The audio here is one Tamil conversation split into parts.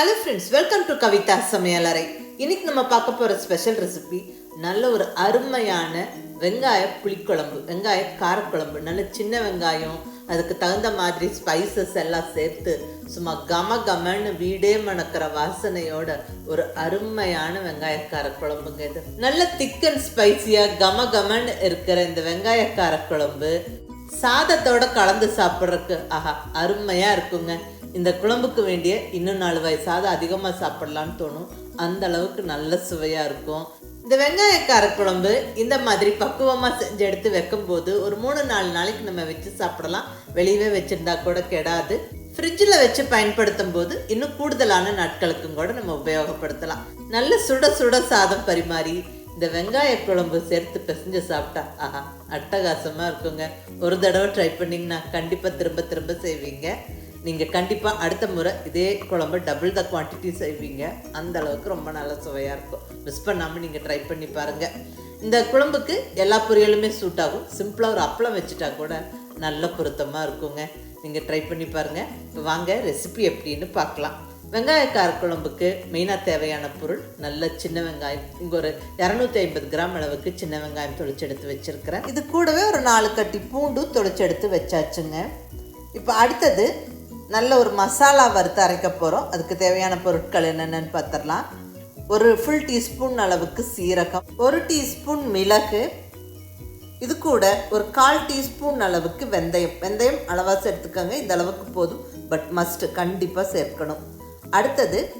Hello friends welcome to Kavitha சமையலறை இன்னைக்கு நம்ம பார்க்க போகிற ஸ்பெஷல் ரெசிபி நல்ல ஒரு அருமையான வெங்காய புளிக்குழம்பு வெங்காய காரக்குழம்பு. நல்ல சின்ன வெங்காயம் அதுக்கு தகுந்த மாதிரி ஸ்பைசஸ் எல்லாம் சேர்த்து சும்மா கம கமன்னு வீடே மணக்கிற வாசனையோட ஒரு அருமையான வெங்காய காரக்குழம்புங்க இது. நல்ல திக் அண்ட் ஸ்பைசியாக கம கமன்னு இருக்கிற இந்த வெங்காய காரக்குழம்பு சாதத்தோட கலந்து சாப்பிட்றதுக்கு ஆஹா அருமையாக இருக்குங்க. இந்த குழம்புக்கு வேண்டிய இன்னும் நாலு வயசு சாதம் அதிகமாக சாப்பிடலான்னு தோணும். அந்த அளவுக்கு நல்ல சுவையாக இருக்கும். இந்த வெங்காய காரக்குழம்பு இந்த மாதிரி பக்குவமாக செஞ்சு எடுத்து வைக்கும்போது ஒரு மூணு நாலு நாளைக்கு நம்ம வச்சு சாப்பிடலாம். வெளியவே வச்சுருந்தா கூட கெடாது. ஃப்ரிட்ஜில் வச்சு பயன்படுத்தும் போது இன்னும் கூடுதலான நாட்களுக்கும் கூட நம்ம உபயோகப்படுத்தலாம். நல்ல சுட சுட சாதம் பரிமாறி இந்த வெங்காய குழம்பு சேர்த்து பிசைஞ்சு சாப்பிட்டா ஆஹா அட்டகாசமாக இருக்குங்க. ஒரு தடவை ட்ரை பண்ணிங்கன்னா கண்டிப்பாக திரும்ப திரும்ப செய்வீங்க. நீங்கள் கண்டிப்பாக அடுத்த முறை இதே குழம்பு டபுள் த குவான்டிட்டி செய்வீங்க. அந்த அளவுக்கு ரொம்ப நல்ல சுவையாக இருக்கும். மிஸ் பண்ணாமல் நீங்கள் ட்ரை பண்ணி பாருங்கள் இந்த குழம்புக்கு எல்லா பொரியலுமே சூட் ஆகும். சிம்பிளாக ஒரு அப்பளம் வச்சுட்டா கூட நல்ல பொருத்தமாக இருக்குங்க. நீங்கள் ட்ரை பண்ணி பாருங்கள் இப்போ வாங்க ரெசிபி எப்படின்னு பார்க்கலாம். வெங்காய காரக்குழம்புக்கு மெயினாக தேவையான பொருள் நல்ல சின்ன வெங்காயம். இங்கே ஒரு இரநூத்தி ஐம்பது கிராம் அளவுக்கு சின்ன வெங்காயம் தொளிச்செடுத்து வச்சுருக்கிறேன். இது கூடவே ஒரு நாலு கட்டி பூண்டும் தொளிச்செடுத்து வச்சாச்சுங்க. இப்போ அடுத்தது நல்ல ஒரு மசாலா வறுத்து அரைக்க போகிறோம் அதுக்கு தேவையான பொருட்கள் என்னென்னு பார்த்துடலாம் ஒரு ஃபுல் டீஸ்பூன் அளவுக்கு சீரகம் ஒரு டீஸ்பூன் மிளகு. இது கூட ஒரு கால் டீஸ்பூன் அளவுக்கு வெந்தயம். வெந்தயம் அளவாக சேர்த்துக்கோங்க இந்த அளவுக்கு போதும். பட் மஸ்ட் கண்டிப்பாக சேர்க்கணும். அடுத்தது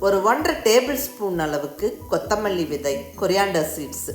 ஒரு ஒன்றரை டேபிள் ஸ்பூன் அளவுக்கு கொத்தமல்லி விதை கொரியாண்டர் சீட்ஸு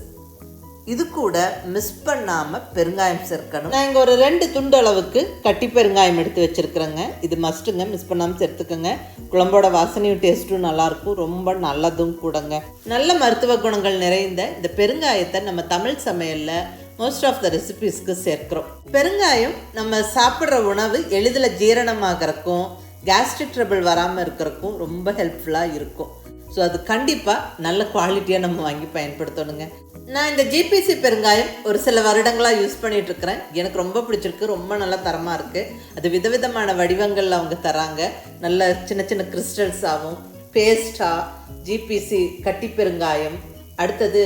இது கூட மிஸ் பண்ணாமல் பெருங்காயம் சேர்க்கணும். நான் இங்கே ஒரு ரெண்டு துண்டு அளவுக்கு கட்டி பெருங்காயம் எடுத்து வச்சுருக்குறேங்க. இது மஸ்ட்டுங்க மிஸ் பண்ணாமல் சேர்த்துக்கோங்க. குழம்போட வாசனையும் டேஸ்ட்டும் நல்லாயிருக்கும் ரொம்ப நல்லதும் கூடங்க. நல்ல மருத்துவ குணங்கள் நிறைந்த இந்த பெருங்காயத்தை நம்ம தமிழ் சமையலில் மோஸ்ட் ஆஃப் த ரெசிபீஸ்க்கு சேர்க்கிறோம். பெருங்காயம் நம்ம சாப்பிட்ற உணவு எளிதில் ஜீரணமாகறக்கும் கேஸ்ட்ரிக் ட்ரபிள் வராமல் இருக்கிறக்கும் ரொம்ப ஹெல்ப்ஃபுல்லாக இருக்கும். ஸோ அது கண்டிப்பாக நல்ல குவாலிட்டியாக நம்ம வாங்கி பயன்படுத்தணுங்க. நான் இந்த ஜிபிசி பெருங்காயம் ஒரு சில வருடங்களாக யூஸ் பண்ணிட்டு இருக்கிறேன் எனக்கு ரொம்ப பிடிச்சிருக்கு ரொம்ப நல்ல தரமாக இருக்குது அது விதவிதமான வடிவங்களில் அவங்க தராங்க. நல்ல சின்ன சின்ன கிறிஸ்டல்ஸாகவும் பேஸ்டாக ஜிபிசி கட்டி பெருங்காயம் அடுத்தது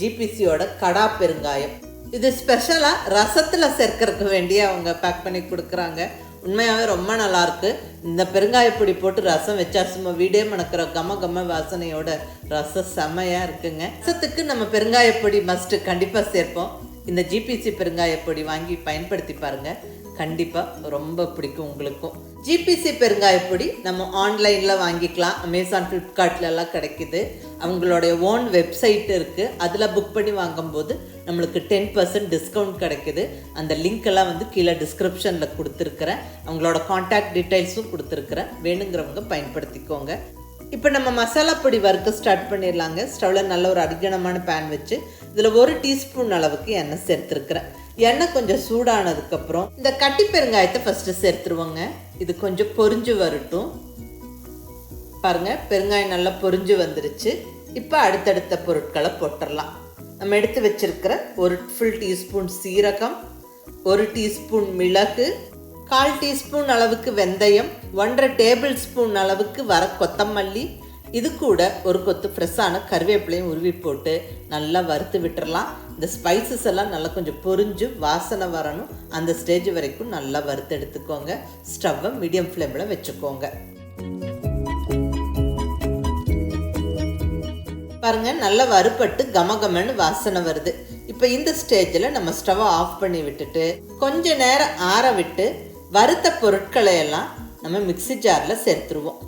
ஜிபிசியோட கடா பெருங்காயம். இது ஸ்பெஷலாக ரசத்தில் சேர்க்கறதுக்கு வேண்டிய அவங்க பேக் பண்ணி கொடுக்குறாங்க. உண்மையாகவே ரொம்ப நல்லாயிருக்கு இந்த பெருங்காயப்பொடி போட்டு ரசம் வச்சா சும்மா வீடே மணக்கிற கம கம வாசனையோட ரசம் செமையாக இருக்குங்க. ரசத்துக்கு நம்ம பெருங்காயப்பொடி மஸ்ட்டு கண்டிப்பாக சேர்ப்போம். இந்த ஜிபிசி பெருங்காயப்பொடி வாங்கி பயன்படுத்தி பாருங்க. கண்டிப்பாக ரொம்ப பிடிக்கும் உங்களுக்கும். ஜிபிசி பெருங்காயப்பொடி நம்ம ஆன்லைனில் வாங்கிக்கலாம். அமேசான் ஃப்ளிப்கார்ட்லலாம் கிடைக்கிது. கிடைக்குது அவங்களுடைய ஓன் வெப்சைட் இருக்குது அதில் புக் பண்ணி வாங்கும்போது நம்மளுக்கு டென் பர்சன்ட் டிஸ்கவுண்ட் கிடைக்குது. அந்த லிங்க் எல்லாம் வந்து கீழே டிஸ்கிரிப்ஷனில் கொடுத்துருக்குறேன். அவங்களோட காண்டாக்ட் டீட்டெயில்ஸும் கொடுத்துருக்குறேன். வேணுங்கிறவங்க பயன்படுத்திக்கோங்க. இப்போ நம்ம மசாலா பொடி வறுக்க ஸ்டார்ட் பண்ணிடலாங்க. ஸ்டவ்வில் நல்ல ஒரு அடிகனமான பேன் வச்சு இதில் ஒரு டீஸ்பூன் அளவுக்கு எண்ணெய் சேர்த்துருக்குறேன். எண்ணெய் கொஞ்சம் சூடானதுக்கப்புறம் இந்த கட்டி பெருங்காயத்தை ஃபஸ்ட்டு சேர்த்துருவோங்க. இது கொஞ்சம் பொரிஞ்சு வரட்டும். பாருங்க பெருங்காயம் நல்லா பொரிஞ்சு வந்துருச்சு. இப்போ அடுத்தடுத்த பொருட்களை போட்டுடலாம் நம்ம எடுத்து வச்சிருக்கிற ஒரு ஃபுல் டீஸ்பூன் சீரகம் ஒரு டீஸ்பூன் மிளகு கால் டீஸ்பூன் அளவுக்கு வெந்தயம் ஒன்றரை டேபிள் ஸ்பூன் அளவுக்கு வர கொத்தமல்லி இது கூட ஒரு கொத்து ஃப்ரெஷ்ஷான கருவேப்பிலையும் உருவி போட்டு நல்லா வறுத்து விட்டுறலாம். இந்த ஸ்பைசஸ் எல்லாம் நல்லா கொஞ்சம் பொரிஞ்சு வாசனை வரணும். அந்த ஸ்டேஜ் வரைக்கும் நல்லா வறுத்து எடுத்துக்கோங்க. ஸ்டவ்வை மீடியம் ஃப்ளேமில் வச்சுக்கோங்க. பாருங்க நல்லா வறுபட்டு கமகமன்னு வாசனை வருது. இப்போ இந்த ஸ்டேஜில் நம்ம ஸ்டவ்வை ஆஃப் பண்ணி விட்டுட்டு கொஞ்ச நேரம் ஆற விட்டு வறுத்த பொருட்களை எல்லாம் நம்ம மிக்ஸி ஜாரில் சேர்த்துருவோம்.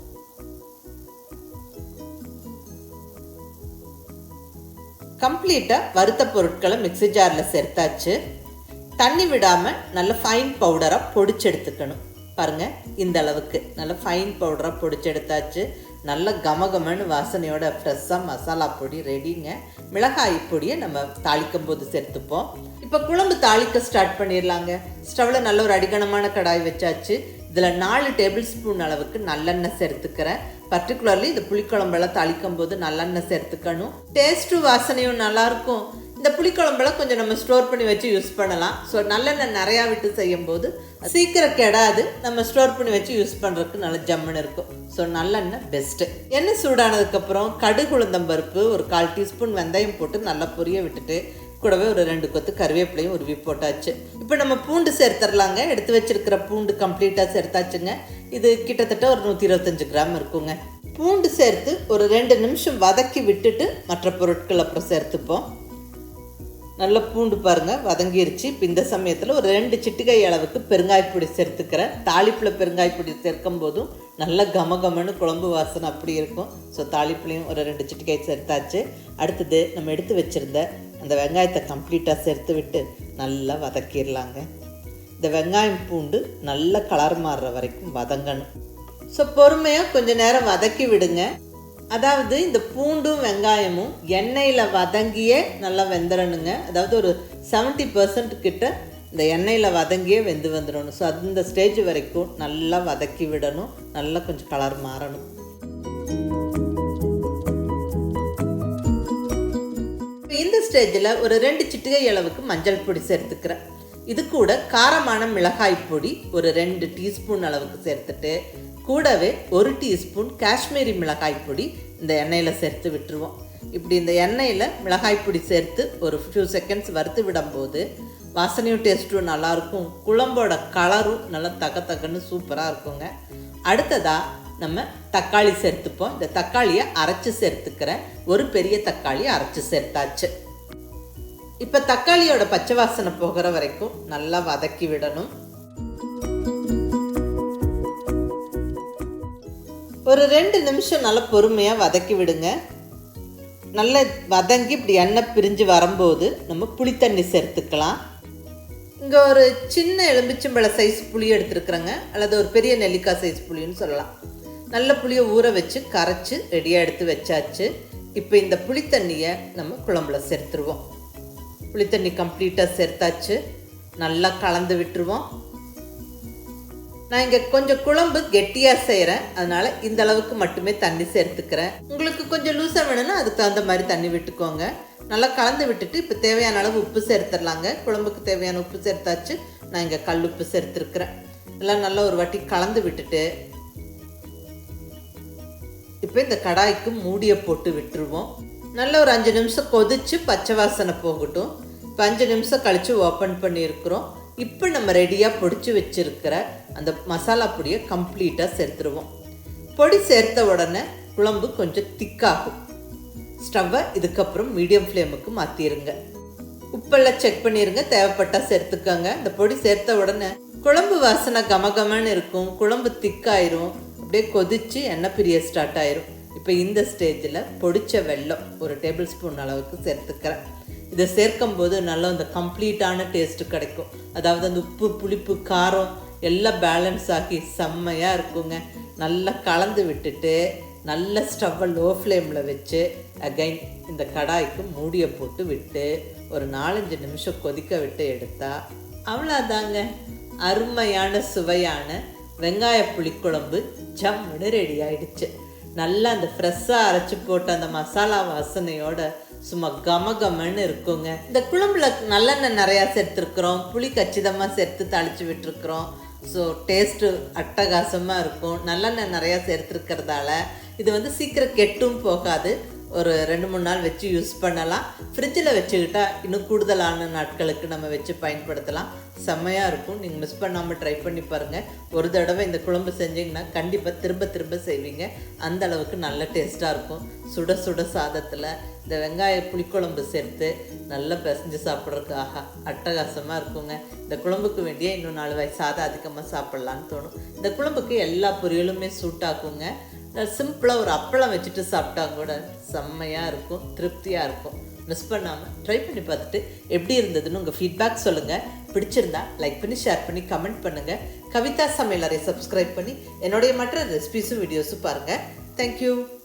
கம்ப்ளீட்டாக வறுத்த பொருட்களை மிக்ஸி ஜாரில் சேர்த்தாச்சு. தண்ணி விடாமல் நல்ல ஃபைன் பவுடராக பொடிச்சு எடுத்துக்கணும். பாருங்கள் இந்த அளவுக்கு நல்ல ஃபைன் பவுடராக பொடிச்சு எடுத்தாச்சு. நல்ல கமகமன்னு வாசனையோட ஃப்ரெஷ்ஷாக மசாலா பொடி ரெடிங்க மிளகாய் பொடியை நம்ம தாளிக்கும் போது சேர்த்துப்போம். இப்போ குழம்பு தாளிக்க ஸ்டார்ட் பண்ணிடலாங்க. ஸ்டவ்வில் நல்ல ஒரு அடிகனமான கடாய் வச்சாச்சு. இதில் நாலு டேபிள் ஸ்பூன் அளவுக்கு நல்லெண்ணெய் சேர்த்துக்கிறேன் பர்டிகுலர்லி இந்த புளிக்குழம்பெல்லாம் தாளிக்கும் போது நல்லெண்ணெய் சேர்த்துக்கணும். டேஸ்ட்டும் வாசனையும் நல்லாயிருக்கும். இந்த புளிக்குழம்பெல்லாம் கொஞ்சம் நம்ம ஸ்டோர் பண்ணி வச்சு யூஸ் பண்ணலாம். ஸோ நல்லெண்ணெய் நிறையா விட்டு செய்யும்போது சீக்கிரம் கெடாது. நம்ம ஸ்டோர் பண்ணி வச்சு யூஸ் பண்ணுறதுக்கு நல்ல ஜம்முன்னு இருக்கும். ஸோ நல்லெண்ணெய் பெஸ்ட்டு எண்ணெய் சூடானதுக்கப்புறம் கடுகு பருப்பு ஒரு கால் டீஸ்பூன் வெந்தயம் போட்டு நல்லா பொரிய விட்டுட்டு கூடவே ஒரு ரெண்டு கொத்து கருவேப்பிலையும் உருவி போட்டாச்சு. இப்போ நம்ம பூண்டு சேர்த்துடலாங்க எடுத்து வச்சிருக்கிற பூண்டு கம்ப்ளீட்டாக சேர்த்தாச்சுங்க. இது கிட்டத்தட்ட ஒரு நூற்றி இருபத்தஞ்சு கிராம் இருக்குங்க. பூண்டு சேர்த்து ஒரு ரெண்டு நிமிஷம் வதக்கி விட்டுட்டு மற்ற பொருட்கள் அப்புறம் சேர்த்துப்போம். நல்ல பூண்டு பாருங்கள் வதங்கிருச்சு. இப்போ இந்த சமயத்தில் ஒரு ரெண்டு சிட்டிகை அளவுக்கு பெருங்காயப்பொடி சேர்த்துக்கிறேன். தாளிப்பில் பெருங்காயப்பொடி சேர்க்கும் போதும் நல்ல கம கமன்னு குழம்பு வாசனை அப்படி இருக்கும். ஸோ தாளிப்புலையும் ஒரு ரெண்டு சிட்டிக்காய் சேர்த்தாச்சு. அடுத்தது நம்ம எடுத்து வச்சுருந்த அந்த வெங்காயத்தை கம்ப்ளீட்டாக சேர்த்து விட்டு நல்லா வதக்கிடலாங்க. இந்த வெங்காயம் பூண்டு நல்ல கலர் மாறுற வரைக்கும் வதங்கணும். ஸோ பொறுமையாக கொஞ்சம் நேரம் வதக்கி விடுங்க. அதாவது இந்த பூண்டும் வெங்காயமும் எண்ணெயில் வதங்கியே நல்லா வெந்துடணுங்க அதாவது ஒரு செவன்ட்டி பர்சன்ட் கிட்ட இந்த எண்ணெயில் வதங்கியே வெந்து வந்துடணும் ஸோ அந்த ஸ்டேஜ் வரைக்கும் நல்லா வதக்கி விடணும். நல்லா கொஞ்சம் கலர் மாறணும். ஸ்டேஜில் ஒரு ரெண்டு சிட்டிகை அளவுக்கு மஞ்சள் பொடி சேர்த்துக்கிறேன். இது கூட காரமான மிளகாய் பொடி ஒரு ரெண்டு டீஸ்பூன் அளவுக்கு சேர்த்துட்டு கூடவே ஒரு டீஸ்பூன் காஷ்மீரி மிளகாய் பொடி இந்த எண்ணெயில் சேர்த்து விட்டுருவோம். இப்படி இந்த எண்ணெயில் மிளகாய் பொடி சேர்த்து ஒரு ஃபியூ செகண்ட்ஸ் வறுத்து விடும்போது வாசனையும் டேஸ்ட்டும் நல்லாயிருக்கும். குழம்போட கலரும் நல்லா தக்க தக்கன்னு சூப்பராக இருக்குங்க. அடுத்ததாக நம்ம தக்காளி சேர்த்துப்போம். இந்த தக்காளியை அரைச்சி சேர்த்துக்கிறேன். ஒரு பெரிய தக்காளி அரைச்சி சேர்த்தாச்சு. இப்போ தக்காளியோட பச்சை வாசனை போகிற வரைக்கும் நல்லா வதக்கி விடணும். ஒரு ரெண்டு நிமிஷம் நல்லா பொறுமையாக வதக்கி விடுங்க. நல்லா வதங்கி இப்படி எண்ணெய் பிரிஞ்சு வரும்போது நம்ம புளித்தண்ணி சேர்த்துக்கலாம். இங்கே ஒரு சின்ன எலும்பிச்சம்பழ சைஸ் புளி எடுத்துருக்குறேங்க. அல்லது ஒரு பெரிய நெல்லிக்காய் சைஸ் புளின்னு சொல்லலாம். நல்ல புளியை ஊற வச்சு கரைச்சி ரெடியாக எடுத்து வச்சாச்சு. இப்போ இந்த புளித்தண்ணியை நம்ம குழம்புல சேர்த்துருவோம். புளித்தண்ணி கம்ப்ளீட்டாக சேர்த்தாச்சு. நல்லா கலந்து விட்டுருவோம். நான் இங்கே கொஞ்சம் குழம்பு கெட்டியாக செய்கிறேன் அதனால் இந்த அளவுக்கு மட்டுமே தண்ணி சேர்த்துக்கிறேன். உங்களுக்கு கொஞ்சம் லூஸாக வேணும்னா அதுக்கு தகுந்த மாதிரி தண்ணி விட்டுக்கோங்க. நல்லா கலந்து விட்டுட்டு இப்போ தேவையான அளவு உப்பு சேர்த்துடலாங்க. குழம்புக்கு தேவையான உப்பு சேர்த்தாச்சு. நான் இங்கே கல் உப்பு சேர்த்துருக்குறேன். எல்லாம் நல்லா ஒரு வாட்டி கலந்து விட்டுட்டு இப்போ இந்த கடாய்க்கு மூடியை போட்டு விட்டுருவோம். நல்ல ஒரு அஞ்சு நிமிஷம் கொதிச்சு பச்சை வாசனை போகட்டும். இப்போ அஞ்சு நிமிஷம் கழித்து ஓப்பன் பண்ணியிருக்கிறோம். இப்போ நம்ம ரெடியாக பொடிச்சு வச்சுருக்கிற அந்த மசாலா பொடியை கம்ப்ளீட்டாக சேர்த்துருவோம். பொடி சேர்த்த உடனே குழம்பு கொஞ்சம் திக்காகும். ஸ்டவ்வை இதுக்கப்புறம் மீடியம் ஃப்ளேமுக்கு மாற்றிடுங்க உப்பெல்லாம் செக் பண்ணிடுங்க தேவைப்பட்டால் சேர்த்துக்கோங்க. இந்த பொடி சேர்த்த உடனே குழம்பு வாசனை கமகமன்னு இருக்கும் குழம்பு திக்காயிரும் அப்படியே கொதிச்சு எண்ணெய் பிரிய ஸ்டார்ட் ஆயிரும். இப்போ இந்த ஸ்டேஜில் பொடிச்ச வெல்லம் ஒரு டேபிள் ஸ்பூன் அளவுக்கு சேர்த்துக்கிறேன். இதை சேர்க்கும் போது நல்லா அந்த கம்ப்ளீட்டான டேஸ்ட்டு கிடைக்கும். அதாவது அந்த உப்பு புளிப்பு காரம் எல்லாம் பேலன்ஸ் ஆகி செம்மையாக இருக்குங்க. நல்லா கலந்து விட்டுட்டு நல்ல ஸ்டவ்வை லோ ஃப்ளேமில் வச்சு அகைன் இந்த கடாய்க்கு மூடியை போட்டு விட்டு ஒரு நாலஞ்சு நிமிஷம் கொதிக்க விட்டு எடுத்தா அவ்வளோதாங்க அருமையான சுவையான வெங்காய புளிக்குழம்பு ஜம்முன்னு ரெடி ஆயிடுச்சு. நல்லா அந்த ஃப்ரெஷ்ஷாக அரைச்சி போட்ட அந்த மசாலா வாசனையோட சும்மா கம கமன்னு இருக்குங்க. இந்த குழம்புல நல்லெண்ணெய் நிறையா சேர்த்துருக்குறோம். புளி கச்சிதமாக சேர்த்து தாளித்து விட்டுருக்குறோம். ஸோ டேஸ்ட்டு அட்டகாசமாக இருக்கும். நல்லெண்ணெய் நிறையா சேர்த்துருக்கிறதால இது வந்து சீக்கிரம் கெட்டும் போகாது. ஒரு ரெண்டு மூணு நாள் வச்சு யூஸ் பண்ணலாம். ஃப்ரிட்ஜில் வச்சுக்கிட்டா இன்னும் கூடுதலான நாட்களுக்கு நம்ம வச்சு பயன்படுத்தலாம். செம்மையாக இருக்கும். நீங்கள் மிஸ் பண்ணாமல் ட்ரை பண்ணி பாருங்கள் ஒரு தடவை இந்த குழம்பு செஞ்சிங்கன்னா கண்டிப்பாக திரும்ப திரும்ப செய்வீங்க. அந்த அளவுக்கு நல்ல டேஸ்ட்டாக இருக்கும். சுட சுட சாதத்தில் இந்த வெங்காய புளிக்குழம்பு சேர்த்து நல்லா பிசைஞ்சு சாப்பிட்றதுக்கு ஆஹா அட்டகாசமாக இருக்குங்க. இந்த குழம்புக்கு வேண்டிய இன்னும் நாலு வயசு சாதம் அதிகமாக சாப்பிட்லான்னு தோணும். இந்த குழம்புக்கு எல்லா பொரியலுமே சூட் ஆக்குங்க சிம்பிளாக ஒரு அப்பளம் வச்சுட்டு சாப்பிட்டா கூட செம்மையாக இருக்கும் திருப்தியாக இருக்கும். மிஸ் பண்ணாமல் ட்ரை பண்ணி பார்த்துட்டு எப்படி இருந்ததுன்னு உங்கள் ஃபீட்பேக் சொல்லுங்கள் பிடிச்சிருந்தா லைக் பண்ணி ஷேர் பண்ணி கமெண்ட் பண்ணுங்கள் கவிதா சமையலரை சப்ஸ்கிரைப் பண்ணி என்னுடைய மற்ற ரெசிபிஸும் வீடியோஸும் பாருங்கள் தேங்க்யூ